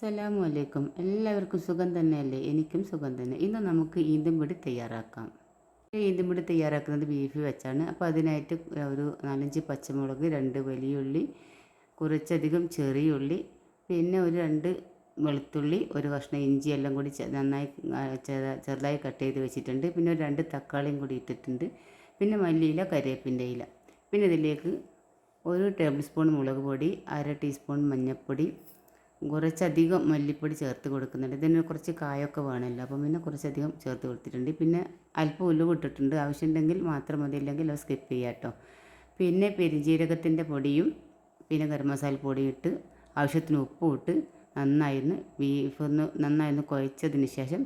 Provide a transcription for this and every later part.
അസ്സലാമു അലൈക്കും എല്ലാവർക്കും സുഖം തന്നെയല്ലേ? എനിക്കും സുഖം തന്നെ. ഇന്ന് നമുക്ക് ഈന്തും പൊടി തയ്യാറാക്കാം. ഈന്തും പൊടി തയ്യാറാക്കുന്നത് ബീഫ് വെച്ചാണ്. അപ്പോൾ അതിനായിട്ട് ഒരു നാലഞ്ച് പച്ചമുളക് രണ്ട് വലിയുള്ളി കുറച്ചധികം ചെറിയുള്ളി പിന്നെ ഒരു രണ്ട് വെളുത്തുള്ളി ഒരു കഷ്ണം ഇഞ്ചി എല്ലാം കൂടി നന്നായി ചെറുതായി കട്ട് ചെയ്ത് വെച്ചിട്ടുണ്ട്. പിന്നെ ഒരു രണ്ട് തക്കാളിയും കൂടി ഇട്ടിട്ടുണ്ട്. പിന്നെ മല്ലിയില കരിയേപ്പിന്റെ ഇല. പിന്നെ ഇതിലേക്ക് ഒരു ടേബിൾ സ്പൂൺ മുളക് പൊടി അര ടീസ്പൂൺ മഞ്ഞൾപ്പൊടി കുറച്ചധികം മല്ലിപ്പൊടി ചേർത്ത് കൊടുക്കുന്നുണ്ട്. ഇതിന് കുറച്ച് കായൊക്കെ വേണമല്ലോ. അപ്പം പിന്നെ കുറച്ചധികം ചേർത്ത് കൊടുത്തിട്ടുണ്ട്. പിന്നെ അല്പം ഉലുവ് ഇട്ടിട്ടുണ്ട്. ആവശ്യമുണ്ടെങ്കിൽ മാത്രം മതി. അല്ലെങ്കിൽ അത് സ്കിപ്പ് ചെയ്യാം കേട്ടോ. പിന്നെ പെരുജീരകത്തിന്റെ പൊടിയും പിന്നെ ഗരം മസാല പൊടിയും ഇട്ട് ആവശ്യത്തിന് ഉപ്പും ഇട്ട് നന്നായിരുന്നു ബീഫ് ഒന്ന് നന്നായിരുന്നു കുഴച്ചതിന് ശേഷം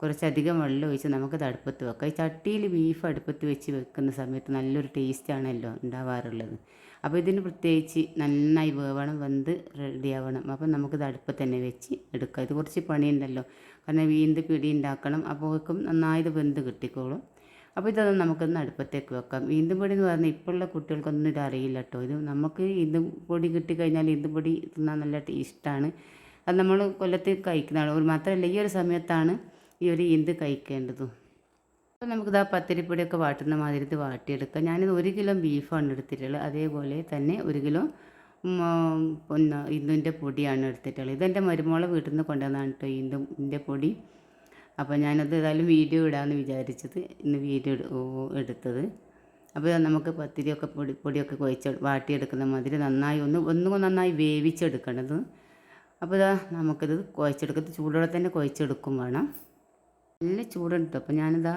കുറച്ചധികം വെള്ളം ഒഴിച്ച് നമുക്കത് അടുപ്പത്ത് വെക്കാം. ഈ ചട്ടിയിൽ ബീഫ് അടുപ്പത്ത് വെച്ച് വെക്കുന്ന സമയത്ത് നല്ലൊരു ടേസ്റ്റാണല്ലോ ഉണ്ടാവാറുള്ളത്. അപ്പോൾ ഇതിന് പ്രത്യേകിച്ച് നന്നായി വേവണം വെന്ത് റെഡിയാവണം അപ്പോൾ നമുക്കിത് അടുപ്പത്ത് തന്നെ വെച്ച് എടുക്കാം. ഇത് കുറച്ച് പണിയുണ്ടല്ലോ. കാരണം വീന്ത് പിടി ഉണ്ടാക്കണം. അപ്പോഴേക്കും ഇത് വെന്ത് കിട്ടിക്കോളും. അപ്പോൾ ഇതൊന്നും നമുക്കൊന്ന് അടുപ്പത്തേക്ക് വെക്കാം. ഈന്തും പൊടി എന്ന് പറഞ്ഞാൽ ഇപ്പോഴുള്ള കുട്ടികൾക്കൊന്നും ഇത് അറിയില്ല കേട്ടോ. ഇത് നമുക്ക് ഈന്തും പൊടി കിട്ടിക്കഴിഞ്ഞാൽ ഈന്തും പൊടി തിന്നാൻ നല്ല ഇഷ്ടമാണ് അത് നമ്മൾ കൊല്ലത്ത് കഴിക്കുന്നതാണ് ഒരു മാത്രമല്ല ഈ ഒരു സമയത്താണ് ഈ ഒരു ഈന്ത് കഴിക്കേണ്ടതും. അപ്പോൾ നമുക്കിത് ആ പത്തിരിപ്പൊടിയൊക്കെ വാട്ടുന്ന മാതിരി ഇത് വാട്ടിയെടുക്കാം. ഞാനിത് ഒരു കിലോ ബീഫാണ് എടുത്തിട്ടുള്ളത്. അതേപോലെ തന്നെ ഒരു കിലോ പിന്നെ ഇന്ദുവിന്റെ പൊടിയാണ് എടുത്തിട്ടുള്ളത്. ഇതെന്റെ മരുമോളെ വീട്ടിൽ നിന്ന് കൊണ്ടുവന്നതാണ് കേട്ടോ ഇന്ദുവിന്റെ പൊടി. അപ്പോൾ ഞാനത് ഏതായാലും വീഡിയോ ഇടാമെന്ന് വിചാരിച്ചത്. ഇന്ന് വീഡിയോ എടുത്തത്. അപ്പോൾ നമുക്ക് പത്തിരിയൊക്കെ പൊടി പൊടിയൊക്കെ കുഴച്ച് വാട്ടിയെടുക്കുന്ന മാതിരി നന്നായി ഒന്ന് ഒന്നും നന്നായി വേവിച്ചെടുക്കണത്. അപ്പോൾ ഇതാ നമുക്കിത് കുഴച്ചെടുക്കുന്നത് ചൂടോടെ തന്നെ കുഴച്ചെടുക്കും വേണം. നല്ല ചൂടുണ്ട് അപ്പോൾ ഞാനിതാ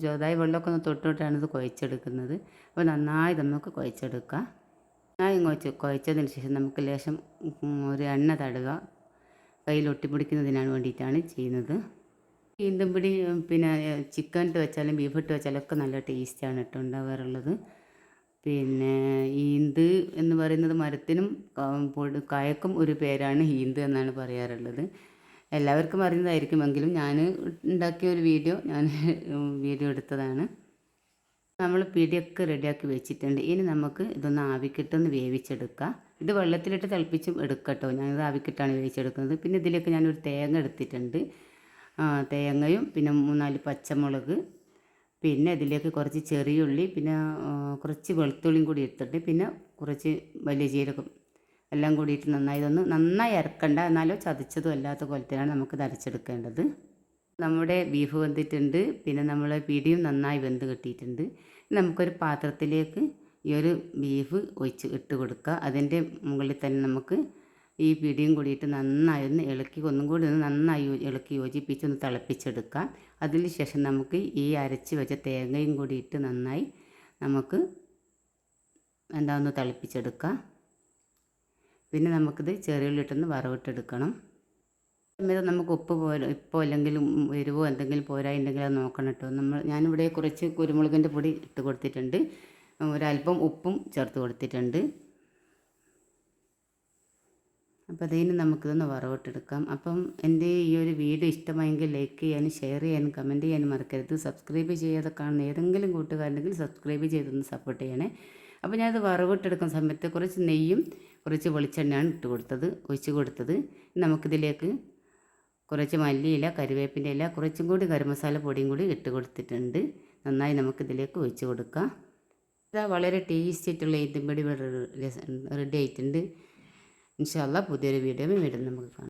ചെറുതായി വെള്ളമൊക്കെ ഒന്ന് തൊട്ടിട്ടാണ് ഇത് കുഴച്ചെടുക്കുന്നത്. അപ്പോൾ നന്നായി നമുക്ക് കുഴച്ചെടുക്കാം. നന്നായി കുഴച്ച് കുഴച്ചതിന് ശേഷം നമുക്ക് ലേശം ഒരു എണ്ണ തടുക. കയ്യിൽ ഒട്ടിപ്പിടിക്കുന്നതിനാണ് വേണ്ടിയിട്ടാണ് ചെയ്യുന്നത്. ഈന്തമ്പിടി പിന്നെ ചിക്കൻ ഇട്ട് വെച്ചാലും ബീഫ് ഇട്ട് വെച്ചാലും ഒക്കെ നല്ല ടേസ്റ്റാണ് ഇട്ട് ഉണ്ടാവാറുള്ളത്. പിന്നെ ഈന്ത് എന്ന് പറയുന്നത് മരത്തിനും കായക്കും ഒരു പേരാണ് ഈന്ത് എന്നാണ് പറയാറുള്ളത്. എല്ലാവർക്കും അറിയുന്നതായിരിക്കും. എങ്കിലും ഞാൻ ഉണ്ടാക്കിയ ഒരു വീഡിയോ ഞാൻ വീഡിയോ എടുത്തതാണ്. നമ്മൾ പിടിയൊക്കെ റെഡിയാക്കി വെച്ചിട്ടുണ്ട്. ഇനി നമുക്ക് ഇതൊന്ന് ആവിക്കിട്ടൊന്ന് വേവിച്ചെടുക്കാം. ഇത് വെള്ളത്തിലിട്ട് തിളപ്പിച്ചും എടുക്കട്ടോ. ഞാനിത് ആവിക്കിട്ടാണ് വേവിച്ചെടുക്കുന്നത്. പിന്നെ ഇതിലേക്ക് ഞാനൊരു തേങ്ങ എടുത്തിട്ടുണ്ട്. തേങ്ങയും പിന്നെ മൂന്നാൽ പച്ചമുളക്. പിന്നെ ഇതിലേക്ക് കുറച്ച് ചെറിയുള്ളി പിന്നെ കുറച്ച് വെളുത്തുള്ളിയും കൂടി എടുത്തിട്ട് പിന്നെ കുറച്ച് വലിയ ജീരകം എല്ലാം കൂടിയിട്ട് നന്നായി. ഇതൊന്ന് നന്നായി ഇറക്കണ്ട എന്നാലോ ചതച്ചതും അല്ലാത്ത കോലത്തിലാണ് നമുക്ക് അരച്ചെടുക്കേണ്ടത്. നമ്മുടെ ബീഫ് വെന്തിട്ടുണ്ട്. പിന്നെ നമ്മൾ പിടിയും നന്നായി വെന്ത് കിട്ടിയിട്ടുണ്ട്. നമുക്കൊരു പാത്രത്തിലേക്ക് ഈ ഒരു ബീഫ് ഒഴിച്ച് ഇട്ട് കൊടുക്കുക. അതിന്റെ മുകളിൽ തന്നെ നമുക്ക് ഈ പിടിയും കൂടിയിട്ട് നന്നായി ഒന്ന് ഇളക്കി ഒന്നും കൂടി ഒന്ന് നന്നായി ഇളക്കി യോജിപ്പിച്ച് ഒന്ന് തിളപ്പിച്ചെടുക്കാം. അതിന് ശേഷം നമുക്ക് ഈ അരച്ച് വെച്ച തേങ്ങയും കൂടിയിട്ട് നന്നായി നമുക്ക് എന്താ ഒന്ന് തിളപ്പിച്ചെടുക്കാം. പിന്നെ നമുക്കിത് ചെറിയുള്ളിട്ടൊന്ന് വറവിട്ടെടുക്കണം. സമയത്ത് നമുക്ക് ഉപ്പ് പോലെ ഇപ്പോൾ അല്ലെങ്കിൽ എരിവോ എന്തെങ്കിലും പോരായിട്ടുണ്ടെങ്കിൽ അത് നോക്കണം കേട്ടോ നമ്മൾ ഞാനിവിടെ കുറച്ച് കുരുമുളകിന്റെ പൊടി ഇട്ട് കൊടുത്തിട്ടുണ്ട്. ഒരല്പം ഉപ്പും ചേർത്ത് കൊടുത്തിട്ടുണ്ട്. അപ്പോൾ അതിന് നമുക്കിതൊന്ന് വറവിട്ടെടുക്കാം. അപ്പം എന്റെ ഈ ഒരു വീഡിയോ ഇഷ്ടമായെങ്കിൽ ലൈക്ക് ചെയ്യാനും ഷെയർ ചെയ്യാനും കമന്റ് ചെയ്യാനും മറക്കരുത്. സബ്സ്ക്രൈബ് ചെയ്യാതെ കാണുന്ന ഏതെങ്കിലും കൂട്ടുകാരുണ്ടെങ്കിൽ സബ്സ്ക്രൈബ് ചെയ്തൊന്ന് സപ്പോർട്ട് ചെയ്യണേ. അപ്പോൾ ഞാനത് വറവിട്ടെടുക്കുന്ന സമയത്ത് കുറച്ച് നെയ്യും കുറച്ച് വെളിച്ചെണ്ണയാണ് ഇട്ട് കൊടുത്തത് ഒഴിച്ച് കൊടുത്തത്. നമുക്കിതിലേക്ക് കുറച്ച് മല്ലിയില കരുവേപ്പിന്റെ ഇല കുറച്ചും കൂടി ഗരം മസാല പൊടിയും കൂടി ഇട്ട് കൊടുത്തിട്ടുണ്ട്. നന്നായി നമുക്കിതിലേക്ക് ഒഴിച്ച് കൊടുക്കാം. ഇതാ വളരെ ടേസ്റ്റി ആയിട്ടുള്ള ഈന്തമ്പടി റെഡി ആയിട്ടുണ്ട്. ഇൻഷാല്ല പുതിയൊരു വീഡിയോ വീണ്ടും നമുക്ക് കാണാം.